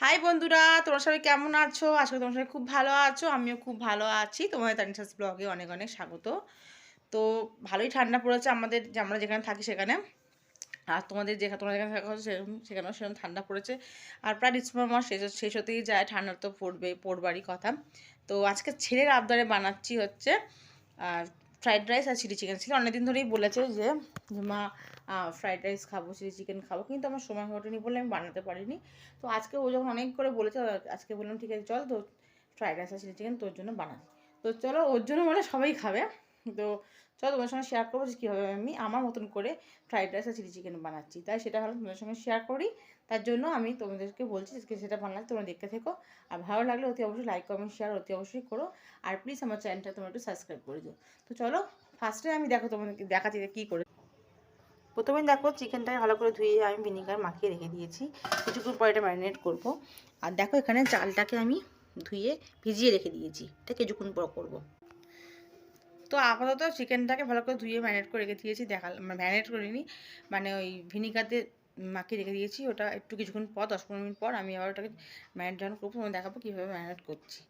High বন্ধুরা, তোমরা সবাই কেমন আছো? আজকে তোমার সবাই খুব ভালো আছো, আমিও খুব ভালো আছি। তোমাদের তানিশাস ব্লগে অনেক অনেক স্বাগত। তো ভালোই ঠান্ডা পড়েছে আমাদের, যে আমরা যেখানে থাকি সেখানে। আর তোমাদের যেখানে তোমরা যেখানে থাকা সেরকম সেখানেও সেরকম ঠান্ডা পড়েছে। আর প্রায় ডিসেম্বর মাস শেষ শেষ হতেই যায়, ঠান্ডা তো পড়বে পড়বারই কথা। তো আজকে ছেলের আবদারে বানাচ্ছি হচ্ছে, আর ফ্রাইড রাইস আর চিলি চিকেন ছিল অনেকদিন ধরেই বলেছে যে যে মা ফ্রাইড রাইস খাব চিলি চিকেন খাব, কিন্তু আমার সময় ঘটেনি বলে আমি বানাতে পারিনি। তো আজকে ও যখন অনেক করে বলেছে আজকে বললাম, ঠিক আছে, চল তো ফ্রাইড রাইস আর চিলি চিকেন তোর জন্য বানাই। তো চলো, ওর জন্য মানে সবাই খাবে। তো চলো তোমার সঙ্গে শেয়ার করব যে কীভাবে আমি আমার মতন করে ফ্রাইড রাইস আর চিলি চিকেন বানাচ্ছি। তাই সেটা ভালো তোমাদের সঙ্গে শেয়ার করি। তার জন্য আমি তোমাদেরকে বলছি যে সেটা বানাচ্ছি তোমরা দেখতে থেকো। আর ভালো লাগলে অতি অবশ্যই লাইক কমেন্ট শেয়ার অতি অবশ্যই করো। আর প্লিজ আমার চ্যানেলটা তোমরা একটু সাবস্ক্রাইব করে দিও। তো চলো ফার্স্টে আমি দেখো তোমাদেরকে দেখাচ্ছি কী করে। প্রথমে দেখো চিকেনটাকে ভালো করে ধুয়ে আমি ভিনিগার মাখিয়ে রেখে দিয়েছি। কিছুক্ষণ পরে এটা ম্যারিনেট করব। আর দেখো এখানে চালটাকে আমি ধুয়ে ভিজিয়ে রেখে দিয়েছি। এটা কিছুক্ষণ পর করব। তো আপাতত চিকেনটাকে ভালো করে ধুয়ে ম্যারিনেট করে রেখে দিয়েছি, দেখাল ম্যারিনেট করিনি মানে ওই ভিনিগারতে মাখিয়ে রেখে দিয়েছি, ওটা একটু কিছুক্ষণ পর, দশ পনেরো মিনিট পর আমি আবার ওটাকে ম্যারিনেট যখন করব তোমার দেখাবো কীভাবে ম্যারিনেট করছি।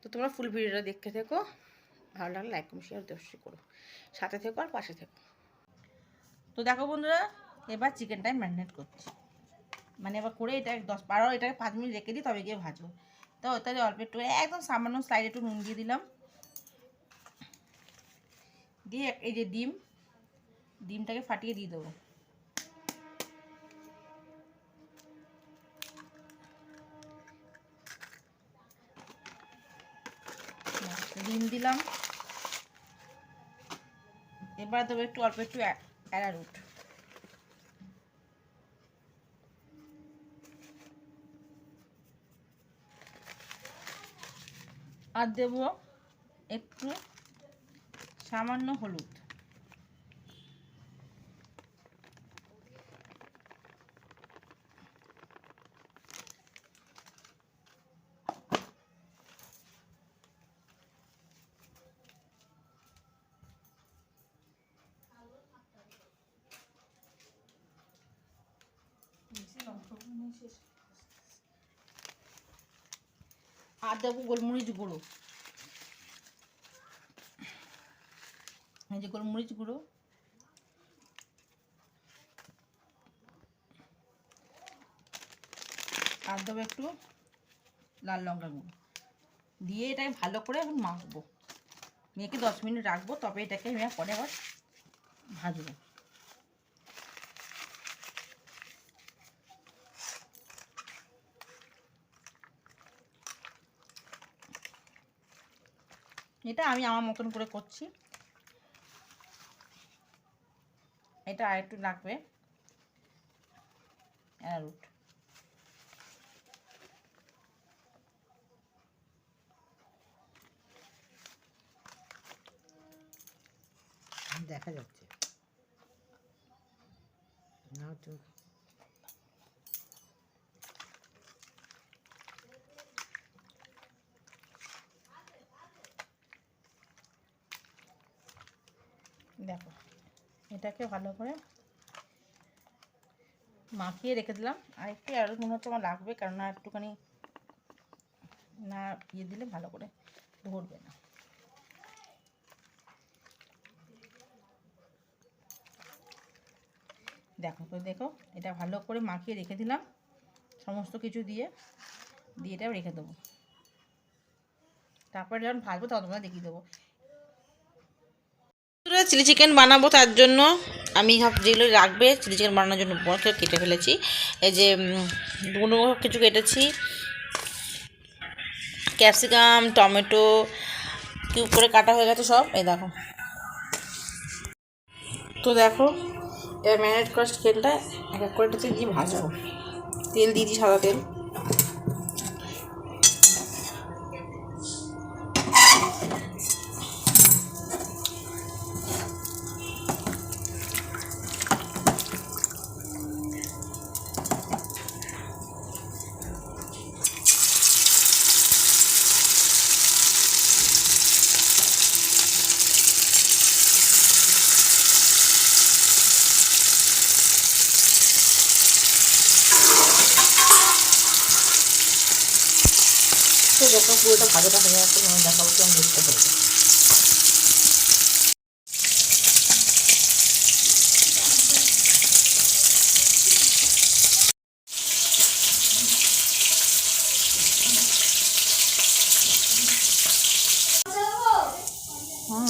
তো তোমরা ফুল ভিডিওটা দেখতে থেকো, ভালো লাগলে লাইক কমেন্ট শেয়ার অবশ্যই করো। সাথে থেকো আর পাশে থেকো। তো দেখো বন্ধুরা, এবার চিকেনটাই ম্যারিনেট করছি। মানে এবার করে এটা দশ বারো, এটাকে পাঁচ মিনিট রেখে দিই, তবে গিয়ে ভাজবো। তো ওটাতে অল্প একটু, একদম সামান্য স্লাইড একটু নুন দিয়ে দিলাম। দিয়ে এই যে ডিম, ডিমটাকে ফাটিয়ে দিয়ে দেবো। ডিম দিলাম। এবার দেবো একটু অল্প একটু অ্যারারুট। আর দেবো একটু সামান্য হলুদ। আর দেবো গোলমরিচ গুঁড়ো। যে গোলমরিচ গুঁড়ো। আর দেবো একটু লাল লঙ্কা গুঁড়ো। দিয়ে এটাকে ভালো করে এখন মাখবো। মেখে দশ মিনিট রাখব, তবে এটাকে আমি পরে আবার ভাজবো। এটা আমি আমার মতন করে করছি। এটা আর একটু লাগবে অ্যারুট দেখা যাচ্ছে। না তো। দেখো। এটাকে ভালো করে মাখিয়ে রেখে দিলাম। আর একটু আরও মনে হচ্ছে আমার লাগবে কারণ না একটুখানি না ইয়ে দিলে ভালো করে ধরবে না। দেখো তো, দেখো, এটা ভালো করে মাখিয়ে রেখে দিলাম। সমস্ত কিছু দিয়ে দিয়ে এটা রেখে দেবো। তারপরে যখন ভাজবো তখন তোমরা দেখিয়ে দেবো। চিলি চিকেন বানাবো তার জন্য। আমি যেগুলো রাখবে চিলি চিকেন বানানোর জন্য বরকে কেটে ফেলেছি। এই যে দুনো কিছু কেটেছি। ক্যাপসিকাম, টমেটো কিউব করে কাটা হয়ে গেছে সব, এই দেখো। তো দেখো, এবার ম্যারিনেট করা চিকেনটা এক এক করে দিয়ে ভাজবো। তেল দিয়ে দিই সাদা তেল। পুরোটা ভাজাটা হয়ে যাচ্ছে তখন দেখাবো কেমন দেখতে পারবে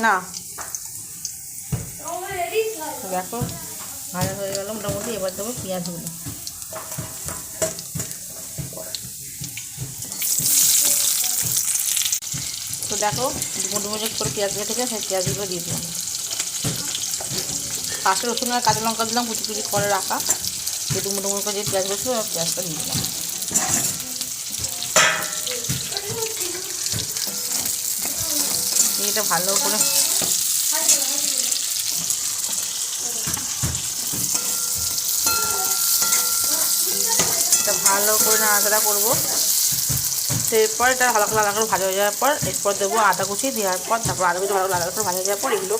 না। দেখো, ভাজা হয়ে গেল, মোটামুটি এবার দেবো পেঁয়াজগুলো। দেখো ডুমো করে পেঁয়াজ কেটেছে সেই পেঁয়াজগুলো দিয়ে দিলাম। পাশে রসুন আর কাঁচা লঙ্কা দিলাম, কুচি কুচি করে রাখা। যে ডুমো ডুমো করে যে ছিল ওই পেঁয়াজটা দিয়ে দিলাম। এটা ভালো করে এটা ভালো করে নাড়াচাড়া করব। তো এরপর এটা হালকা লাল করে ভাজা হয়ে যাওয়ার পর এরপর দেবো আদা কুচি দেওয়ার পর তারপর আদা কুচি ভালো লাল করে ভাজা হয়ে যাওয়ার পর এগুলো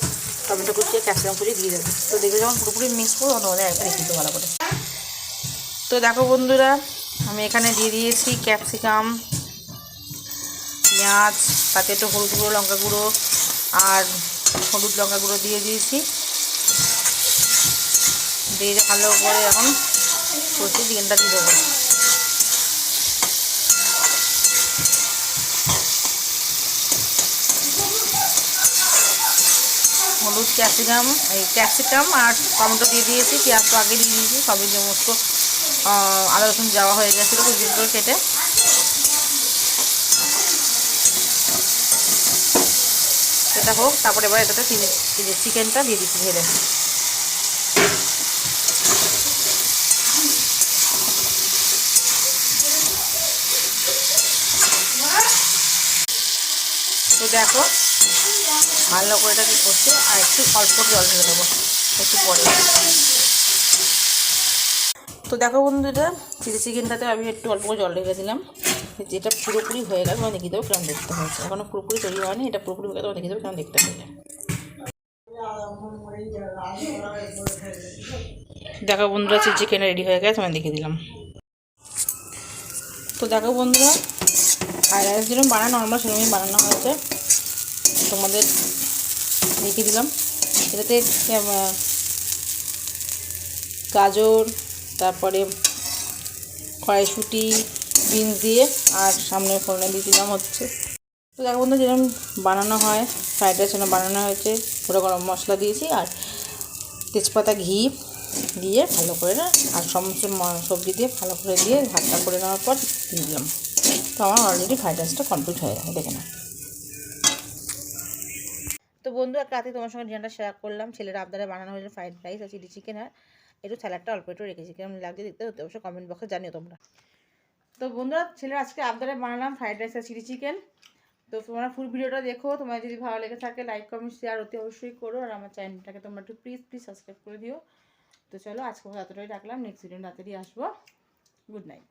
টমেটো কুচি, ক্যাপসিকাম কুচি দিয়ে দেবো। তো দেখবে যখন পুরোপুরি মিক্স করব, তখন ওদের একটা রেখে ভালো করে। তো দেখো বন্ধুরা, আমি এখানে দিয়ে দিয়েছি ক্যাপসিকাম, পেঁয়াজ, তাতে একটু হলুদ গুঁড়ো, লঙ্কা গুঁড়ো আর হলুদ লঙ্কা গুঁড়ো দিয়ে দিয়েছি। দিয়ে ভালো করে এখন কষি চিকেনটা দিয়ে দেবো। হলুদ ক্যাপসিকাম এই ক্যাপসিকাম আর টমেটো দিয়ে দিয়েছি পেঁয়াজ তো আগে দিয়ে দিয়েছি সবই সমস্ত আহ, আদা রসুন যাওয়া হয়ে গেছিল কুচি করে কেটে। সেটা হোক তারপরে এবার এটাতে চিকেনটা দিয়ে দিচ্ছি ঢেলে। তো দেখো ভালো করে এটাকে কষে আর একটু অল্প জল ঢেলে দেবো। একটু পরে। তো দেখো বন্ধুরা, চিলি চিকেনটাতে আমি একটু অল্প করে জল ঢেলে দিলাম। যেটা পুরোপুরি হয়ে গেল তোমার দেখিয়ে দেবো কেমন দেখতে হয়েছে। এখনও পুরোপুরি তৈরি হয়নি, এটা পুরোপুরি হয়ে গেলে তোমার দেখিয়ে দেবো কেমন দেখতে হয়েছে। দেখো বন্ধুরা, চিলি চিকেন রেডি হয়ে গেছে তোমায় দেখিয়ে দিলাম। তো দেখো বন্ধুরা ফ্রাইড রাইস যেরকম বানানো নর্মাল সেরকমই বানানো হয়েছে। তোমাদের দেখিয়ে দিলাম। এটাতে গাজর, তারপরে কড়াইশুঁটি, বিনস দিয়ে, আর সামনে ফোড়নে দিয়ে দিলাম হচ্ছে। তো দেখো বন্ধু যেরকম বানানো হয় ফ্রাইড রাইস যেরকম বানানো হয়েছে পুরো গরম মশলা দিয়েছি, আর তেজপাতা, ঘি দিয়ে ভালো করে না, আর সমস্ত সবজি দিয়ে ভালো করে দিয়ে ভাতটা করে নেওয়ার পর দিয়ে দিলাম। তো আমার অলরেডি ফ্রাইড রাইসটা কমপ্লিট হয়ে গেছে, দেখে না বন্ধু, এক রাতে তোমার সঙ্গে ডিনারটা শেয়ার করলাম। ছেলের আবদারে বানানো হয়েছে ফ্রাইড রাইস আর চিলি চিকেন আর একটু স্যালাডটা অল্প একটু রেখেছি। কেমন লাগছে দেখতে হতে অবশ্যই কমেন্ট বক্সে জানিও তোমরা। তো বন্ধুরা, ছেলের আজকে আবদারে বানালাম ফ্রাইড রাইস আর চিলি চিকেন তো তোমরা ফুল ভিডিওটা দেখো। তোমার যদি ভালো লেগে থাকে লাইক কমেন্ট শেয়ার অতি অবশ্যই করো। আর আমার চ্যানেলটাকে তোমরা একটু প্লিজ প্লিজ সাবস্ক্রাইব করে দিও। তো চলো, আজকে এতটাই রাখলাম। নেক্সট ভিডিও রাতেরই আসব। Good night